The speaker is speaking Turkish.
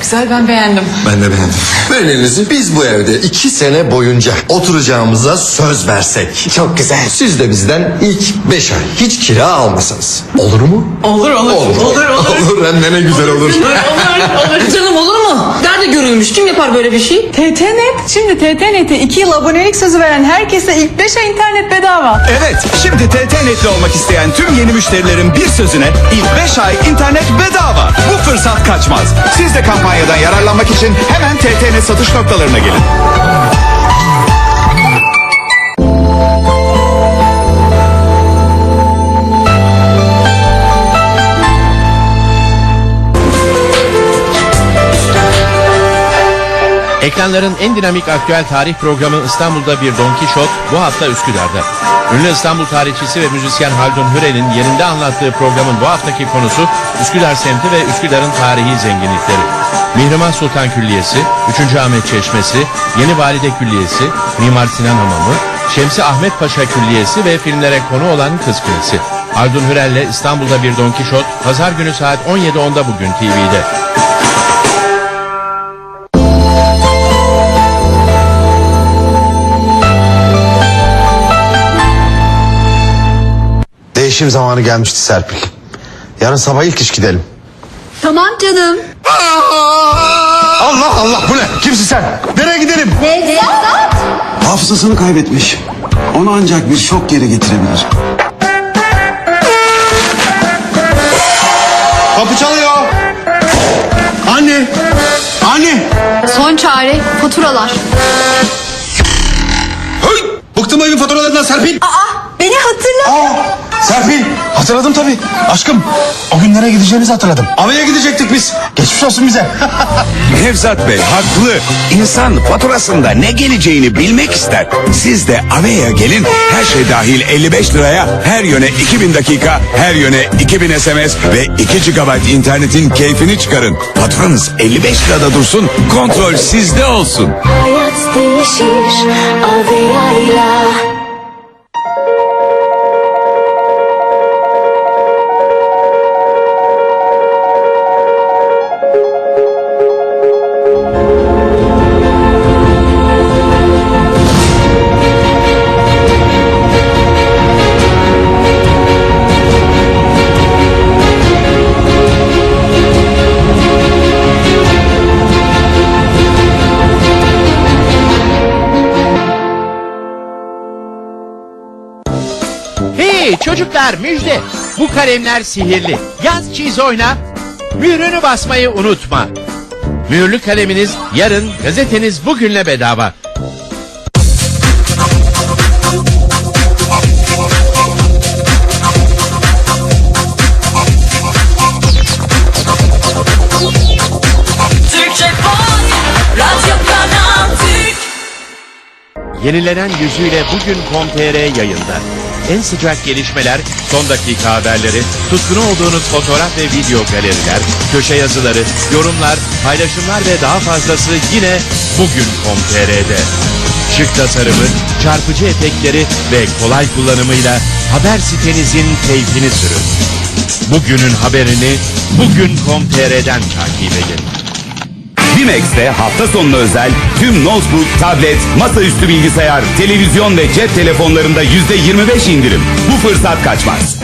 güzel ben beğendim. Ben de beğendim. Verin elinizi. Biz bu evde iki sene boyunca oturacağımıza söz versek. Çok güzel. Siz de bizden ilk beş ay hiç kira almasanız. Olur mu? Olur olur. Olur. Olur olur. olur hem de ne güzel olur. Olur olur. olur. Canım olur mu? Görülmüş? Kim yapar böyle bir şey? TTNet. Şimdi TTNet'e 2 yıl abonelik sözü veren herkese ilk 5 ay internet bedava. Evet, şimdi TTNet'li olmak isteyen tüm yeni müşterilerin bir sözüne ilk 5 ay internet bedava. Bu fırsat kaçmaz. Siz de kampanyadan yararlanmak için hemen TTNet satış noktalarına gelin. Ekranların en dinamik aktüel tarih programı İstanbul'da bir Don Kişot bu hafta Üsküdar'da. Ünlü İstanbul tarihçisi ve müzisyen Haldun Hürel'in yerinde anlattığı programın bu haftaki konusu Üsküdar semti ve Üsküdar'ın tarihi zenginlikleri. Mihrimah Sultan Külliyesi, 3. Ahmet Çeşmesi, Yeni Valide Külliyesi, Mimar Sinan Hamamı, Şemsi Ahmet Paşa Külliyesi ve filmlere konu olan Kız Kulesi. Haldun Hürel'le İstanbul'da bir Don Kişot, pazar günü saat 17.10'da bugün TV'de. Değişim zamanı gelmişti Serpil. Yarın sabah ilk iş gidelim. Tamam canım. Allah Allah bu ne? Kimsin sen? Nereye gidelim? Nevzat. Hafızasını kaybetmiş. Onu ancak bir şok geri getirebilir. Kapı çalıyor. Anne. Anne. Son çare faturalar. Hey! Bıktım evin faturalarından Serpil. Aa beni hatırla. Aa, Serpil. Hatırladım tabii. Aşkım o günlere gideceğimizi hatırladım. Avaya gidecektik biz. Geçmiş olsun bize. Nevzat Bey haklı. İnsan faturasında ne geleceğini bilmek ister. Siz de Avea'ya gelin. Her şey dahil 55 liraya her yöne 2000 dakika, her yöne 2000 SMS ve 2 GB internetin keyfini çıkarın. Faturanız 55 lirada dursun, kontrol sizde olsun. Hayat değişir Avea'yla Hey çocuklar müjde. Bu kalemler sihirli. Yaz çiz oyna. Mührünü basmayı unutma. Mühürlü kaleminiz yarın, gazeteniz bugünle bedava. Yenilenen yüzüyle bugün com.tr yayında. En sıcak gelişmeler, son dakika haberleri, tutkunu olduğunuz fotoğraf ve video galeriler, köşe yazıları, yorumlar, paylaşımlar ve daha fazlası yine bugün com.tr'de. Şık tasarımı, çarpıcı efektleri ve kolay kullanımıyla haber sitenizin keyfini sürün. Bugünün haberini bugün.com.tr'den takip edin. Bimex'te hafta sonuna özel tüm notebook, tablet, masaüstü bilgisayar, televizyon ve cep telefonlarında %25 indirim. Bu fırsat kaçmaz.